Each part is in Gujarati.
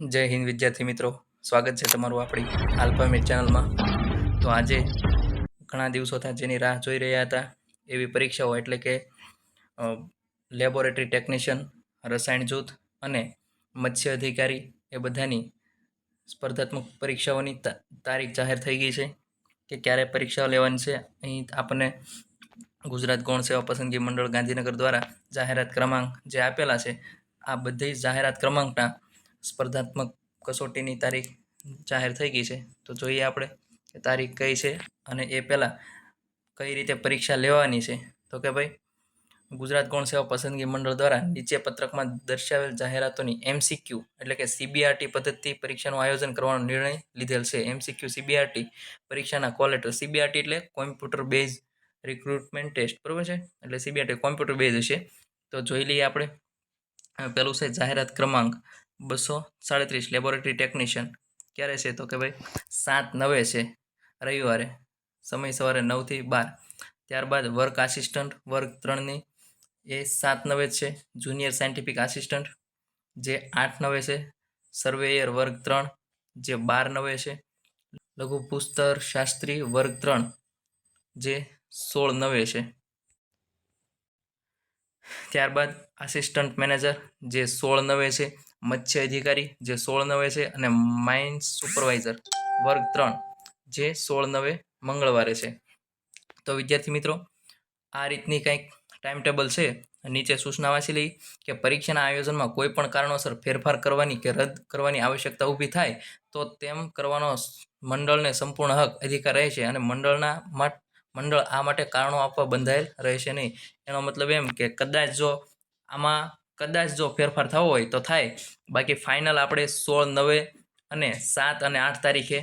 જય હિન્દ વિદ્યાર્થી મિત્રો. સ્વાગત છે તમારું આપણી આલ્ફામેટ ચેનલમાં. તો આજે ઘણા દિવસોથી જેની રાહ જોઈ રહ્યા હતા. એવી પરીક્ષાઓ એટલે કે લેબોરેટરી ટેકનિશિયન, રસાયણ જૂથ અને મત્સ્ય અધિકારી એ બધાની સ્પર્ધાત્મક પરીક્ષાઓની તારીખ જાહેર થઈ ગઈ છે કે ક્યારે પરીક્ષાઓ લેવાની છે. અહીં આપણને ગુજરાત ગૌણ સેવા પસંદગી મંડળ ગાંધીનગર દ્વારા જાહેરાત ક્રમાંક જે આપેલા છે, આ બધી જાહેરાત ક્રમાંકના સ્પર્ધાત્મક કસોટીની તારીખ જાહેર થઈ ગઈ છે. તો જોઈએ આપણે કે તારીખ કઈ છે અને એ પહેલાં કઈ રીતે પરીક્ષા લેવાની છે. તો કે ભાઈ, ગુજરાત ગૌણ સેવા પસંદગી મંડળ દ્વારા નીચે પત્રકમાં દર્શાવેલ જાહેરાતોની એમસીક્યુ એટલે કે સીબીઆરટી પદ્ધતિ પરીક્ષાનું આયોજન કરવાનો નિર્ણય લીધેલ છે. એમસીક્યુ સીબીઆરટી પરીક્ષાના કોલેટર સીબીઆરટી એટલે કોમ્પ્યુટર બેઝ રિક્રુટમેન્ટ ટેસ્ટ, બરોબર છે? એટલે સીબીઆરટી કોમ્પ્યુટર બેઝ છે તો જોઈ લઈએ આપણે. પહેલું છે જાહેરાત ક્રમાંક. બસો સાડત્રીસ લેબોરેટરી ટેકનિશિયન ક્યારે છે તો કે ભાઈ, સાત નવે છે, રવિવારે. સમય સવારે નવથી બાર. ત્યારબાદ વર્ક આસિસ્ટન્ટ વર્ગ ત્રણની, એ સાત નવે છે. જુનિયર સાયન્ટિફિક આસિસ્ટન્ટ જે આઠ નવે છે. સર્વેયર વર્ગ ત્રણ, જે બાર નવે છે. લઘુ પુસ્તર શાસ્ત્રી વર્ગ ત્રણ, જે સોળ નવે છે. ત્યારબાદ આસિસ્ટન્ટ મેનેજર જે સોળ નવે છે. મત્સ્ય અધિકારી, જે સોળ નવે છે, અને માઇન્સ સુપરવાઇઝર, વર્ગ ત્રણ, જે સોળ નવે મંગળવારે છે. તો વિદ્યાર્થી મિત્રો, આ રીતની કંઈક ટાઈમ ટેબલ છે. નીચે સૂચના વાંચી લઈ કે પરીક્ષાના આયોજનમાં કોઈ પણ કારણોસર ફેરફાર કરવાની કે રદ કરવાની આવશ્યકતા ઊભી થાય, તો તેમ કરવાનો મંડળને સંપૂર્ણ હક, અધિકાર રહે છે અને મંડળના મા- મંડળ આ માટે કારણો આપવા બંધાયેલ રહેશે નહીં. એનો મતલબ એમ કે કદાચ જો આમાં કદાચ જો ફેરફાર થવો હોય તો થાય. બાકી ફાઇનલ આપણે સોળ, નવે અને સાત અને આઠ તારીખે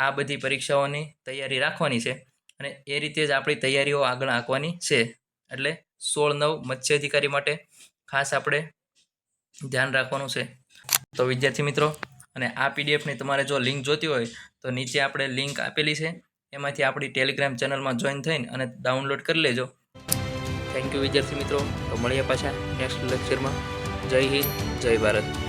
આ બધી પરીક્ષાઓની તૈયારી રાખવાની છે. અને એ રીતે જ આપણી તૈયારીઓ આગળ આંકવાની છે. એટલે સોળ, નવ મત્સ્ય અધિકારી માટે ખાસ આપણે ધ્યાન રાખવાનું છે. તો વિદ્યાર્થી મિત્રો, અને આ પીડીએફની તમારે જો લિંક જોતી હોય તો નીચે આપણે લિંક આપેલી છે. એમાંથી આપણી ટેલિગ્રામ ચેનલમાં જોઈન થઈને અને ડાઉનલોડ કરી લેજો. થેન્ક યુ વિદ્યાર્થી મિત્રો. તો મળીએ પાછા નેક્સ્ટ લેક્ચરમાં જય હિન્દ જય ભારત.